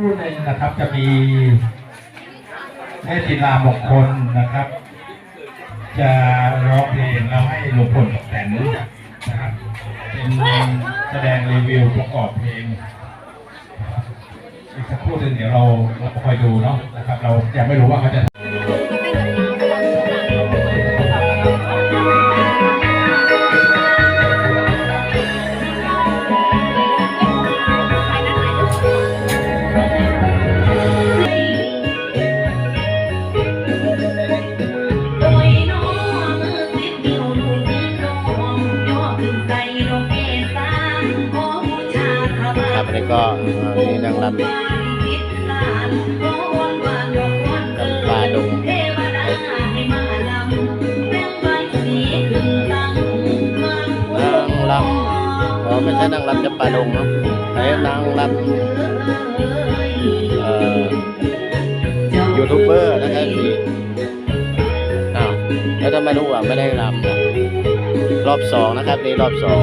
คู่หนึ่งนะครับจะมีเมติลามกคนนะครับ จะร้องเพลงเราให้หลวงพลกับแสนนะครับเป็นแสดงรีวิวประกอบเพลงอีกสักครู่หนึ่งเดี๋ยวเราเราคอยดูเนาะนะครับ เรายังไม่รู้ว่าเขาจะ อันนี้ก็นี่ดังลำจำปาดุงนางลำอ๋อไม่ใช่นางลำจำปาดุงเนาะไหนนางลำยูทูบเบอร์นะครับที่อ้แล้วทำไมรู้ว่าไม่ได้ลำรอบสองนะครับนี่รอบสอง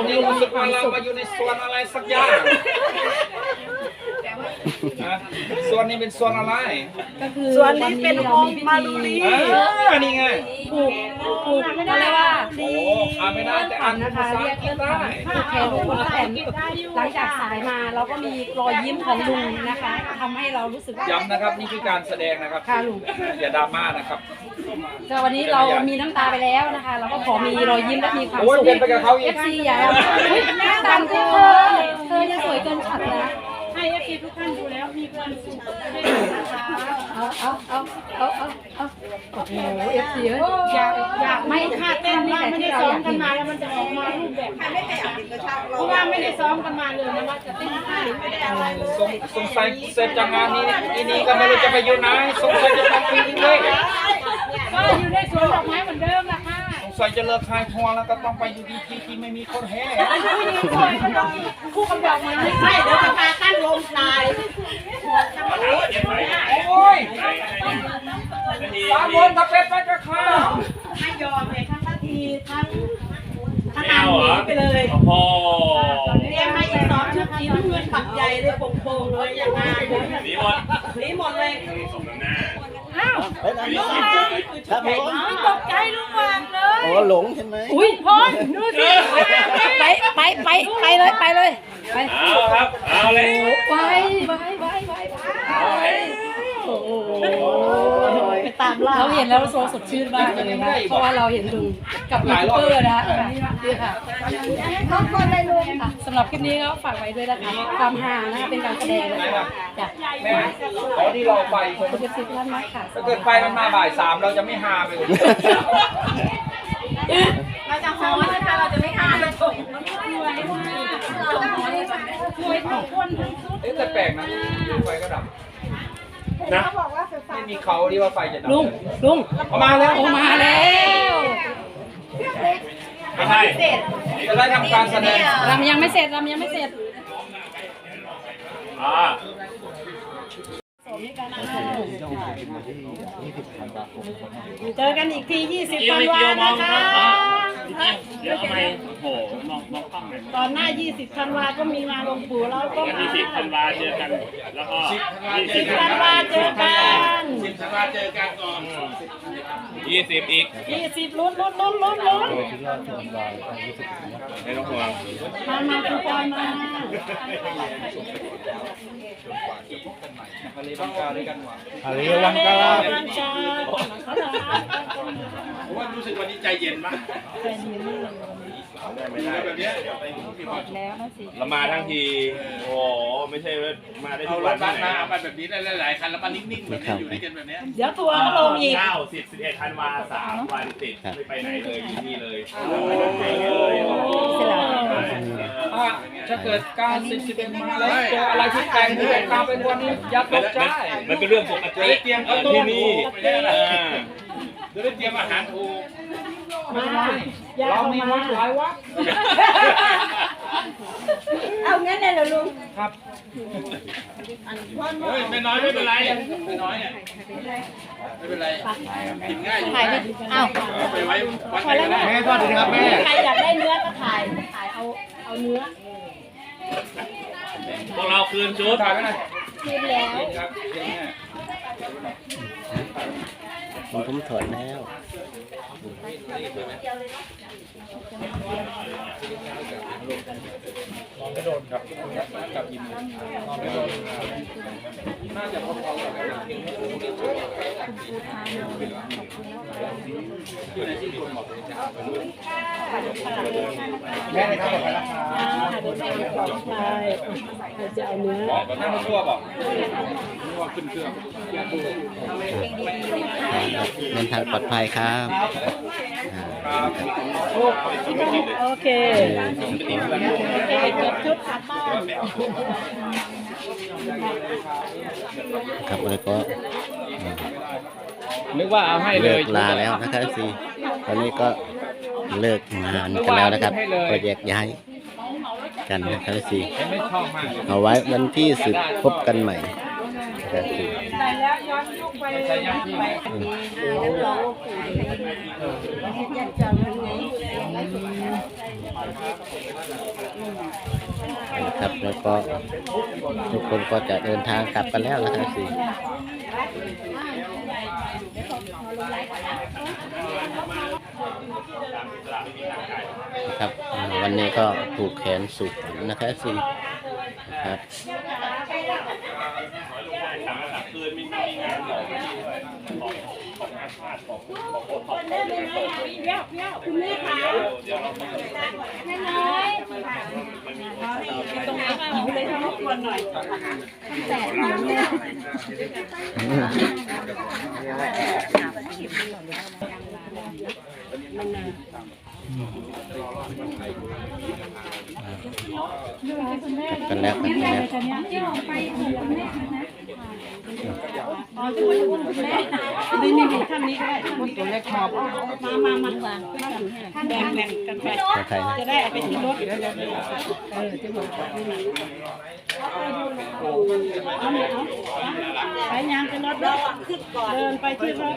ของลุงรู้สึกว่าเรามาอยู่ในส่วนอะไรสักอย่างส่วนนี้เป็นส่วนอะไรส่วนนี้เป็นโฮมมาลุลีอันนี้ไง ปลู ปลูกเขาเรียกว่าโอ้อ่านไม่ได้แต่อ่านนะคะภาษาเรียอักงกฤเพื่อษนได้ปลูกแทนลุงป้าแตนหลังจากสายมาเราก็มีรอยยิ้มของลุงนะคะทำให้เรารู้สึกว่าย้ำนะครับนี่คือการแสดงนะครับค่ะลุงอย่าดราม่านะครับแต่วันนี้เรามีน้ำตาไปแล้วนะคะ เราก็ขอมีรอยยิ้มและมีความโอ้ยสุขเป็นไปกับเขาอีเอกฟซีอย่าเอาอุ๊ยหน้าตามเธอเธอยังสวยเกินฉัดนะ ให้เอฟซีทุกท่านดูแล้วมีความสุขให้นะคะเอาเอาเอาเอาเอาเอาโอ้โหเอฟซีเอ้ยอยากอยากไม่ไม่คาคาดดเต้เต้นนนี่ว่าแหละไม่ที่ได้เราซ้ออมยากกันเห็นมาแล้วมันจะออกมารูปแบบเพราะว่าไม่ได้ซ้อมกันมาเลยนะว่าจะเต้นท่าหรือไม่ได้อะไรเลยสงสงสัยเสร็จจากงานนี้อีนี้ก็ไม่รู้จะไปอยู่ไหนสงสัยจะต้องปีนี้เลยก็อยู่ในสวนดอกไม้เหมือนเดิมนะคะ สงสัยจะเลิกขายทัวร์แล้วก็ต้องไปอยู่ที่ที่ที่ไม่มีคนแห่คู่กับดอกไม้ไม่เดี๋ยวจะพาตั้งลงทรายโอ้ยสามวันถ้าเป็นไปจะข้าไม่ยอมเลยทั้งนาทีทั้งทั้งงานนี้ไปเลยโอ้โหเรียกให้อีกสองชุดสีน้ำเงินปักใหญ่เลยโป่งๆเลยอย่างงานหนีหมดหนีหมดเลย สมน้ำหน้าเป็นอันนี้ครับผมตกใจลูกวางเลยโอ้หลงใช่ไหมอุ้ยพรดูสิไปไปไปไปเลยไปเลยไปเอาครับ เอาเลยไปไปไปไปไป โอ้โหไป ตามล่าเราเห็นแล้วโซสดชื่นมากเลยนะเพราะว่าเราเห็นลุงกับยูทูบเบอร์นะนี่ค่ะสำหรับคลิปนี้ก็ฝากไว้ด้วยนะคะความฮานะคะเป็นการแสดงนะคะจ้ะแม่ขอที่เราไปขอบคุณทุกท่านมากค่ะถ้าเกิดไฟมันมาบ่ายสามเราจะไม่ฮาไปเลยเราจะฮ้อนนะคะเราจะไม่หาเราถงเอ๊ะแต่แปลกนะไฟก็ดับ นะ ไม่มีเขาที่ว่าไฟจะดับลุงลุงเอามาแล้วโอ้มาแล้วไม่ใช่จะได้ทำการแสดงรำยังไม่เสร็จรำยังไม่เสร็จ อ่า เจอกันอีกที20เกี่ยวธันไม่วาเกี่ยวมนะองคะเดี๋ยวทำไมโอ้โหมองมองกล้องเลยตอนหน้า20ธันวาก็มีงานหลวงปู่แล้วก็วันมาที่สิบธันวาเจอกัน แล้วก็ยี่สิบธันวาเจอกันยี่สิบอีก20ลุ้นลุ้นลุ้นลุ้นลุ้นไม่ต้องห่วงมามาคุณปอยมามาเลยบังกาด้วยกันหว่าอะไรวังกาลาวันชาผมว่ารู้สึกวันนี้ใจเย็นมาก ไม่ได้แบบนี้แล้วนะสิเรามาทั้งที โอ้โหไม่ใช่ว่ามาได้ทุกวันที่ไหนมาแบบนี้ได้หลายๆคันแล้วมานิ่งๆแบบนี้อยู่ด้วยกันแบบนี้เดี๋ยวทัวร์ก็ลงอีก เก้าสิบสิบเอ็ดธันวาสามวันติดไม่ไปไหนเลยอยู่นี่เลยไม่ไปไหนเลยอะถ้าเกิดการสิบสิบเอ็ดมาแล้วเจออะไรที่แปลกที่แตกต่างเป็นวันนี้อย่าตกใจ มันเป็นเรื่องปกติเตรียมที่นี่จะได้เตรียมอาหารถูก มาอย่าเราเอามีมาวัดหลายวัดเอางั้นเลยเหรอลุงครับเฮ้ยไม่น้อยไม่เป็นไรไม่น้อยเนี่ยไม่เป็นไรกินง่ายอยู่ถ่ายดิอ้าวไปไว้วัดไหนก็ได้แม่สวัสดีครับแม่ใครอยากได้เนื้อก็ถ่ายถ่ายเอาเอาเนื้อพวกเราคืนชุดถ่ายไปหน่อยคืนแล้ว ผมผมถอนแล้วกับยิมน่าจะพอๆกันอยู่ในที่มีคนบอกแม่เลยครับบอกไปแล้วครับใช่จะเอาเนื้อบอกนั่งมาชั่วบอกนี่ว่าขึ้นเครื่องเดินทางปลอดภัยครับโอเคโอเคเก็บชุดกลับบ้านครับแล้วก็นึกว่าเอาให้เลเลิยกลาแล้วนะครับซีตอนนี้ก็เลิกงานกันแล้วนะครับก็แยกย้ายกันนะครับซีไม่ชอบมากเลยเอาไว้วันที่สิบพบกันใหม่ นะครับสี่ใส่แล้วย้อนยุคไปใส่ยังที่แล้วเรอยากจะยังไงครับแล้วก็ทุกคนก็จะเดินทางกลับกันแล้วนะครับสี่ครับวันนี้ก็ผูกแขนสุขนะครับสี่ครับ เปี้ยวเปี้ยวคุณแม่ขาแม่น้อยตรงไหนหิวเลยทำรบกวนหน่อยกันแล้วกันแล้ว นี่นี่นี่ท่านนี้ก็ได้ท่านตัวเล็กขอบมามามาแบ่งแบ่งกันไปจะได้เอาไปที่รถเออจะบอกไปยังไปรถแล้วขึ้นก่อนเดินไปที่รถ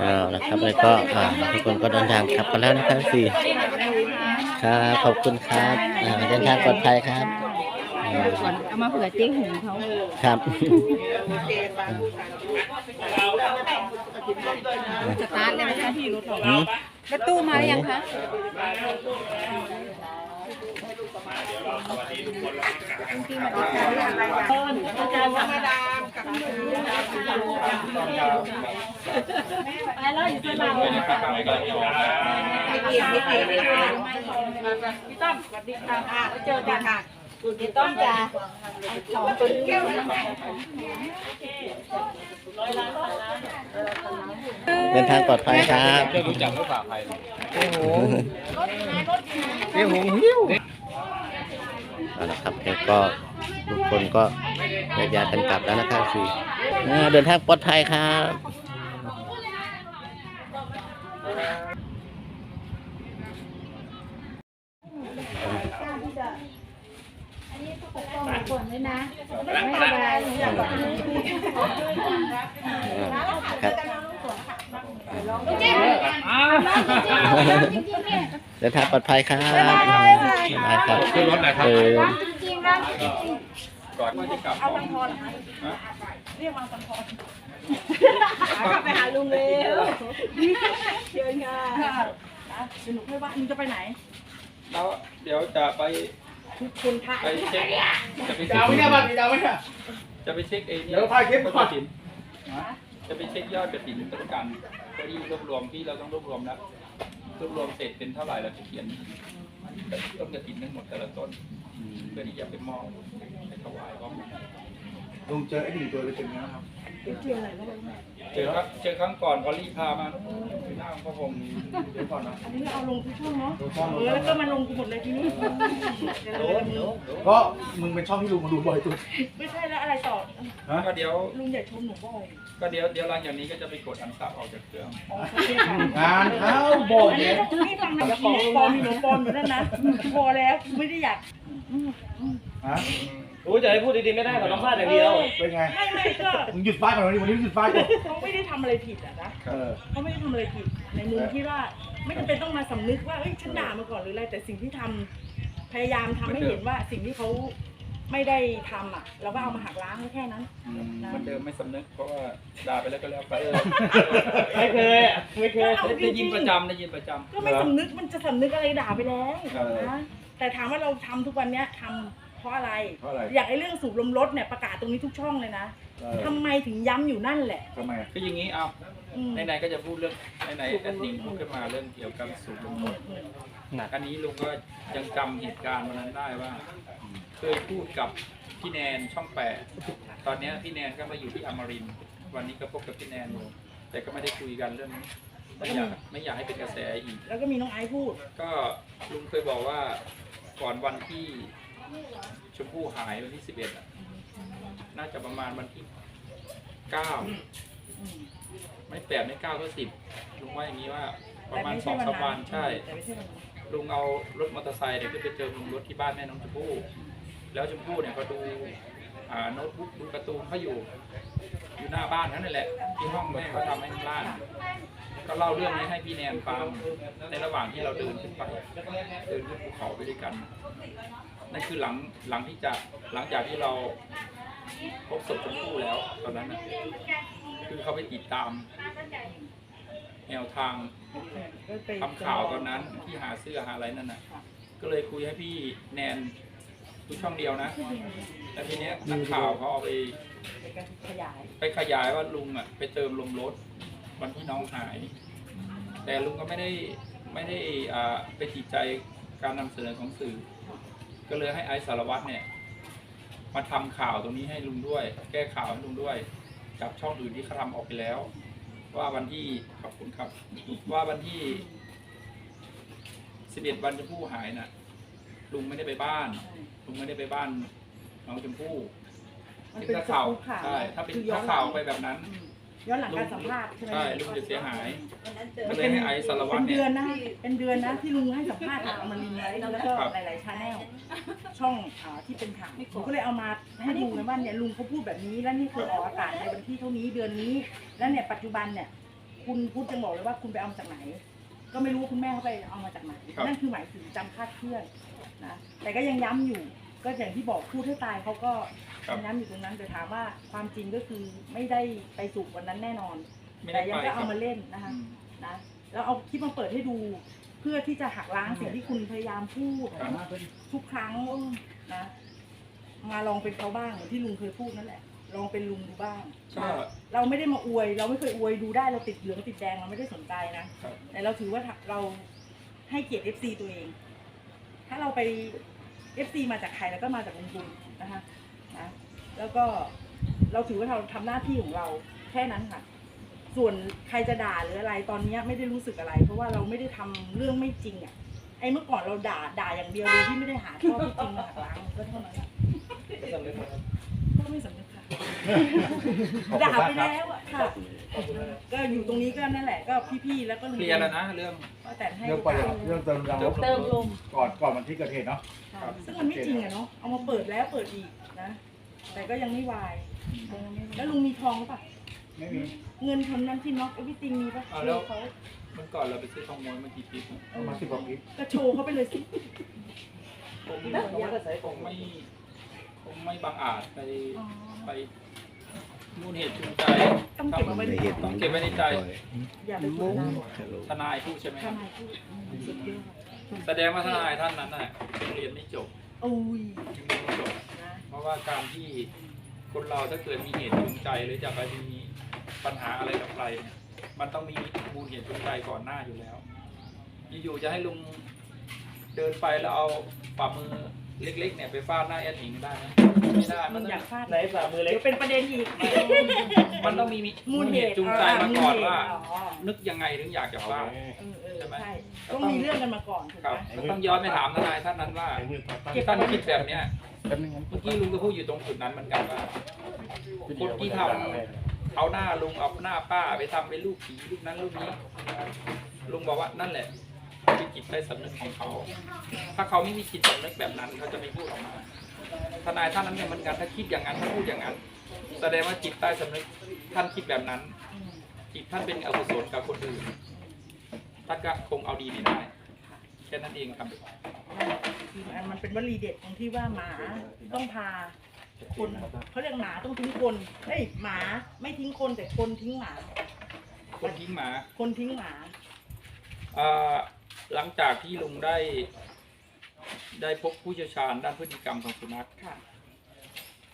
เอาละครับแล้วก็อ่าทุกคนก็เดินทางกลับกันแล้วนะครับสี่ครับขอบคุณครับอ่าเดินทางปลอดภัยครับอ่าเอามาเผื่อเจ๊หงเขาครับ สตาร์ทเลยไหมคะพี่รถเราอืม รถตู้มาหรือยังคะ ต้นอาจารย์ธรรมดากับไปแล้วอยู่ที่เราพี่ต้อมสวัสดีค่ะแล้วเจอกันค่ะพี่ต้อมจ้าสองตัวนี้เดินทางปลอดภัยครับได้รู้จักหรือเปล่าใครเอาละครับแล้วก็ทุกคนก็แยกย้ายกันกลับแล้วนะครับสี่อ่าเดินทางปลอดภัยครับก่อนเลยนะอ่สบายครับ เดินทางปลอดภัยครับบ๊ายบายครับขึ้นรถหน่อยครับ เออก่อนว่าจะกลับเอาพันพรไปหาลุงเร็วเชิญค่ะสนุกไม่ว่ามึงจะไปไหนแล้วเดี๋ยวจะไปคุณพระไปเช็คจะไปเช็คเอาไม่ได้บ้างเอาไม่ได้จะไปเช็คเองเดี๋ยวถ่ายคลิปก่อนถินจะไปเช็คยอดกระถินต้องการก็ที่รวบรวมที่เราต้องรวบรวมแล้ว รวบรวมเสร็จเป็นเท่าไหร่เราจะเขียนต้นกระถินทั้งหมดแต่ละต้นเพื่อที่จะไปมอบไปถวายพร้อมกันลุงเจอไอ้หนึ่งตัวเลยเป็นไงครับ เจอครับเจอครั้งก่อนพอลี่พามาหน้าของพระพรหมเดี๋ยวก่อนนะอันนี้เอาลงทุกช่องเนาะดูช่องเออแล้วก็มาลงหมดเลยทีนี้ก็มึงเป็นช่องที่ลุงมาดูบ่อยสุดไม่ใช่แล้วอะไรต่อก็เดี๋ยวลุงอย่าชมหนูบ่อยก็เดี๋ยวเดี๋ยวหลังจากนี้ก็จะไปกดอันซับออกจากเครื่องอ๋อโอเคค่ะงานเข้าบ่อยอันนี้เนี่ยนี่ฟังหน่อยของปลอมมีหนูปลอมอยู่นั่นนะพอแล้วไม่ได้อยากฮะ รู้จะให้พูดดีๆไม่ได้หรอกต้องพลาดอย่างเดียว เป็นไง ไม่ไม่ก็มึงหยุดฟาดก่อนวันนี้วันนี้มึงหยุดฟาดก่อนเขาไม่ได้ทำอะไรผิดอะนะเออ เขาไม่ได้ทำอะไรผิดในมุมที่ว่าไม่จำเป็นต้องมาสำนึกว่าเอ้ยฉันด่ามาก่อนหรืออะไรแต่สิ่งที่ทำพยายามทำให้เห็นว่าสิ่งที่เขาไม่ได้ทำอะ เราก็เอามาหักล้างให้แค่นั้นเหมันเดิมไม่สำนึกเพราะว่าด่าไปแล้วก็แล้วไปไม่เคยอะไม่เคยได้ยินประจำได้ยินประจำก็ไม่สำนึกมันจะสำนึกอะไรด่าไปแล้วเออ นะแต่ถามว่าเราทำทุกวันเนี้ยทำ เพราะอะไร เพราะอะไรอย่างไอ้เรื่องสูบลมรถเนี่ยประกาศตรงนี้ทุกช่องเลยนะเออ ทำไมถึงย้ำอยู่นั่นแหละทำไมอะคืออย่างนี้เอาอืมไหนๆก็จะพูดเรื่องไหนๆแอดมินพูดขึ้นมาเรื่องเกี่ยวกับสูบลมรถอันนี้ลุงก็ยังจำเหตุการณ์วันนั้นได้ว่า เคยพูดกับพี่แนนช่องแปดตอนเนี้ยพี่แนนก็มาอยู่ที่อมรินทร์วันนี้ก็พบกับพี่แนนอยู่แต่ก็ไม่ได้คุยกันเรื่องนี้ไม่อยากไม่อยากให้เป็นกระแสอีก แล้วก็มีน้องไอซ์พูด ก็ลุงเคยบอกว่าก่อนวันที่ ชมพู่หายวันที่สิบเอ็ดน่าจะประมาณวันที่เก้าอืมไม่แปดไม่เก้าก็สิบลุงว่าอย่างนี้ว่าประแต่มาณไม่สอใช่งวันสามนั้วันนใช่แต่ไม่ใช่วันนั้นลุงเอารถมอเตอร์ไซค์เนี่ยขึ้นไปเจอลุงรถที่บ้านแม่น้องชมพู่ แล้วชมพู่เนี่ยก็ดูอ่าโน้ตบุ๊กดูการ์ตูนเขาอยู่ อยู่หน้าบ้านนั่นแหละที่ห้องแม่เขาทำให้ข้างล่าง ก็เล่าเรื่องนี้ให้พี่แนนฟังในระหว่างที่เราเดินขึ้นไป เดินขึ้นภูเขาไปด้วยกันนั่นคือหลังหลังที่จะหลังจากที่เราพบศพชมพู่แล้วตอนนั้นนะคือเขาไปติดตาม แนวทางทำข่าวตอนนั้นที่หาเสื้อหาอะไรนั่นน่ะ ก็เลยคุยให้พี่แนนดูช่องเดียวนะแล้วทีเนี้ยนักข่าวเขาเอาไป ไปขยายไปขยายว่าลุงอะ ไปเติมลมรถ วันที่น้องหาย แต่ลุงก็ไม่ได้ไม่ได้อ่าไปติดใจการนำเสนอของสื่อ ก็เลยให้ไอซ์สารวัตรเนี่ย มาทำข่าวตรงนี้ให้ลุงด้วย แก้ข่าวให้ลุงด้วยกับช่องอื่นที่เขาทำออกไปแล้ว ว่าวันที่ขอบคุณครับ ว่าวันที่สิบเอ็ดวันชมพู่หายน่ะ ลุงไม่ได้ไปบ้าน ลุงไม่ได้ไปบ้านน้องชมพู่ มันเป็นถ้าสข่าวกู๊ปข่าวใช่ ถ้าเป็นคือย้อถ้านข่าวไปแบบนั้น อืม ย้อนหลังการสัมภาษณ์ใช่ไหมใช่ลุงจะเสียหายก็มันเลยเป็นให้ไอซ์สารวัเป็ตรนเนี่เดือนยนะเป็นเดือนนะที่ลุงให้สัมภาษณ์ทางอมรินทร์ไว้แล้วก็ครับหลายๆชาแนลช่องอ่าที่เป็นข่าวผมก็เลยเอามาให้ดูนะว่าเนี่ยลุงเขาพูดแบบนี้แล้วนี่คือออกอากาศในวันที่เท่านี้เดือนนี้ แล้วเนี่ยปัจจุบันเนี่ย คุณพูดจะบอกเลยว่าคุณไปเอามาจากไหน ก็ไม่รู้ว่าคุณแม่เขาไปเอามาจากไหนครับ นั่นคือหมายถึงจำคาดเคลื่อนนะแต่ก็ยังย้ำอยู่ก็อย่างที่บอกพูดให้ตายเขาก็ ยังย้ำอยู่ตรงนั้นแต่ถามว่าความจริงก็คือไม่ได้ไปสู่วันนั้นแน่นอน ไม่แต่ได้ยังไปก็คเอารับมาเล่นนะคะ อืม นะแล้วเอาคลิปมาเปิดให้ดู เพื่อที่จะหักล้างสิ่งที่คุณพยายามพูดครับ ทุกครั้งนะ มาลองเป็นเขาบ้างเหมือนที่ลุงเคยพูดนั่นแหละ ลองเป็นลุงดูบ้างก็เราไม่ได้มาอวย เราไม่เคยอวยดูได้เราติดเหลืองติดแดงเราไม่ได้สนใจนะครับ แต่เราถือว่าเราให้เกียรติ FC ตัวเอง ถ้าเราไป FC มาจากใครแล้วก็มาจากลุงบุญนะคะ นะแล้วก็เราถือว่าเราทำหน้าที่ของเราแค่นั้นค่ะ ส่วนใครจะด่าหรืออะไรตอนเนี้ยไม่ได้รู้สึกอะไร เพราะว่าเราไม่ได้ทำเรื่องไม่จริงอะไอ้เมื่อก่อนเราด่าด่าอย่างเดียวโดยที่ไม่ได้หาข้อเท็จจริงมาหักล้างก็เท่านั้นแหละก็ไม่สำนึกค่ะด่าไปแล้วอะค่ะ ก็อยู่ตรงนี้ก็นั่นแหละก็พี่ๆแล้วก็ลุงเคลียร์แล้วนะเรื่องก็แต่ให้เรื่องประหยัดเรื่องเติมลมเติมลม ก่อนก่อนวันที่เกิดเหตุเนาะค่ะซึ่งมันไม่จริงอะเนาะเอามาเปิดแล้วเปิดอีกนะ แต่ก็ยังไม่วาย แล้วลุงมีทองหรือเปล่าไม่มีเงินคนนั้นที่น็อกเอวิติงมีปะเอาแล้ว เขาเมื่อก่อนเราไปซื้อทองม้วนมากี่ปีนะประมาณสิบกว่าปีก็โชว์เขาไปเลยสิผมคงไม่คงไม่บังอาจไปอ๋อไป มูลเหตุจูงใจต้องเก็บเอาไว้ในใจต้องเก็บไว้ในใจ อย่าไปพูดนะทนายพูดใช่ไหมคทรับนายพูดสุดยอดแสดงว่าทนายท่านนั้นน่ะเรียนไม่จบโอ้ยยังเรียนไม่จบ นะเพราะว่าการที่คนเราถ้าเกิดมีเหตุจูงใจหรือจะไปมีปัญหาอะไรกับใครเนี่ยมันต้องมีมูลเหตุจูงใจก่อนหน้าอยู่แล้วอยู่ๆจะให้ลุงเดินไปแล้วเอาฝ่ามือ เล็กๆเนี่ยไปฟาดหน้าแอดหญิงได้ไหมไม่ได้มัมันนอต้ยาอกงฟาดไหนฝ่ามือเล็เดี๋กยวเป็นประเด็นอีกมันต้องมีมูลเหตุจูงใจมาก่อนว่านึกยังไงถึงอยากจะฟาด เออเออใช่ไหม ใช่ต้องมีเรื่องกันมาก่อนถูกครับไหมต้องย้อนไปถามทนายท่านนั้นว่าที่ท่านคิดแบบเนี้ยแป๊บนึงครับเมื่อกี้ลุงก็พูดอยู่ตรงจุดนั้นเหมือนกันว่า คนที่ทำเอาหน้าลุงเอาหน้าป้าไปทำเป็นรูปผีรูปนั้นรูปนี้ลุงบอกว่านั่นแหละ คือจิตใต้สำนึกของเขา ถ้าเขาไม่มีจิตสำนึกแบบนั้นเขาจะไม่พูดออกมา ทนายท่านนั้นเนี่ยเหมือนกันถ้าคิดอย่างนั้นถ้าพูดอย่างนั้น แสดงว่าจิตใต้สำนึกท่านคิดแบบนั้น จิตท่านเป็นอกุศลกับคนอื่น ท่านก็คงเอาดีไม่ได้แค่นั้นเองครับมันเป็นวลีเด็ดตรงที่ว่าหมาต้องพาคนเขาเรียกหมาต้องทิ้งคนเอ้ยหมาไม่ทิ้งคนแต่คนทิ้งหมา คนทิ้งหมา คนทิ้งหมาเอ่อ หลังจากที่ลุงได้ ได้พบผู้เชี่ยวชาญด้านพฤติกรรมของสุนัขค่ะ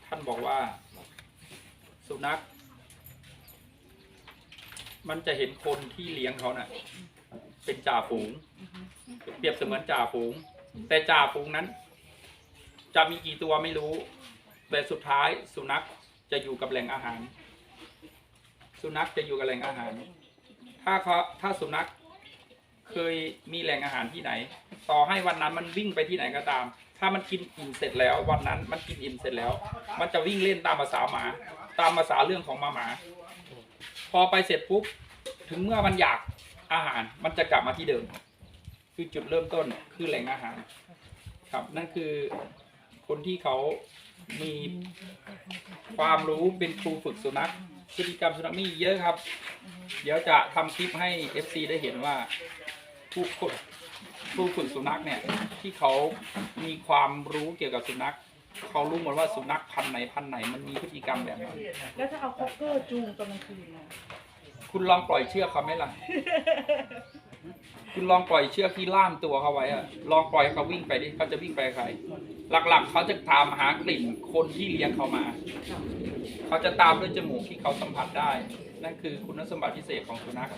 ท่านบอกว่า สุนัข มันจะเห็นคนที่เลี้ยงเขาน่ะ เป็นจ่าฝูงเปรียบเสมือนจ่าฝูง แต่จ่าฝูงนั้น จะมีกี่ตัวไม่รู้ แต่สุดท้ายสุนัขจะอยู่กับแหล่งอาหาร สุนัขจะอยู่กับแหล่งอาหาร ถ้าเขาถ้าสุนัข เคยมีแหล่งอาหารที่ไหน ต่อให้วันนั้นมันวิ่งไปที่ไหนก็ตาม ถ้ามันกินอิ่มเสร็จแล้ววันนั้นมันกินอิ่มเสร็จแล้ว มันจะวิ่งเล่นตามภาษาหมา ตามภาษาเรื่องของมาหมา พอไปเสร็จปุ๊บถึงเมื่อมันอยากอาหาร มันจะกลับมาที่เดิม คือจุดเริ่มต้นคือแหล่งอาหาร ครับนั่นคือคนที่เขามีความรู้เป็นครูฝึกสุนัขพฤติกรรมสุนัขมีเยอะครับ เดี๋ยวจะทำคลิปให้ FC ได้เห็นว่า ผู้ฝึกผู้ฝึกสุนัขเนี่ยที่เขามีความรู้เกี่ยวกับสุนัขเขารู้หมดว่าสุนัขพันธุ์ไหนพันธุ์ไหนมันมีพฤติกรรมแบบไหนแล้วถ้าเอาคอกเกอร์จูงตอนกลางคืนนะคุณลองปล่อยเชือกเขาไหมล่ะ คุณลองปล่อยเชือกที่ล่ามตัวเขาไว้อะลองปล่อยให้เขาวิ่งไปดิเขาจะวิ่งไปกับใคร หลักๆ เขาจะตามหากลิ่นคนที่เลี้ยงเขามา เขาจะตามด้วยจมูกที่เขาสัมผัสได้ นั่นคือคุณสมบัติพิเศษของสุนัข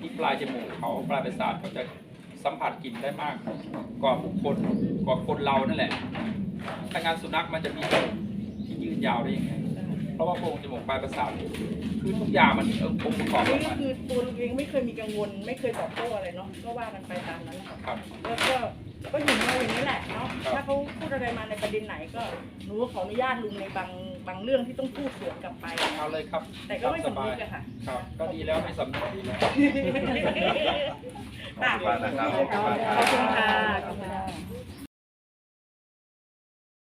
ที่ปลายจมูกเขาปลายประสาทเขาจะสัมผัสกลิ่นได้มากกว่าบุคคลกว่าคนเรานั่นแหละถ้างานสุนัขมันจะมีจมูกที่ยืนยาวได้ยังไงเพราะว่าโพรงจมูกปลายประสาทคือทุกอย่างมันเออองค์ประกอบขนี่องก็มันคือตัวเราเองไม่เคยมีกังวล ไม่เคยตอบโต้อะไรเนาะก็ว่ากันไปตามนั้นครับแล้วก็ก็อยู่มาอย่างนี้แหละเนาะครับถ้าเขาพูดอะไรมาในประเด็นไหนก็หนูก็ขออนุญาตลุงในบาง บางเรื่องที่ต้องพูดสวนกลับไป เอาเลยครับแต่ก็ไม่สำนึกอะค่ะ ครับ ก็ดีแล้วไม่สำนึกดีแล้ว ค่ะขอบคุณนะครับขอบคุณค่ะขอบคุณค่ะ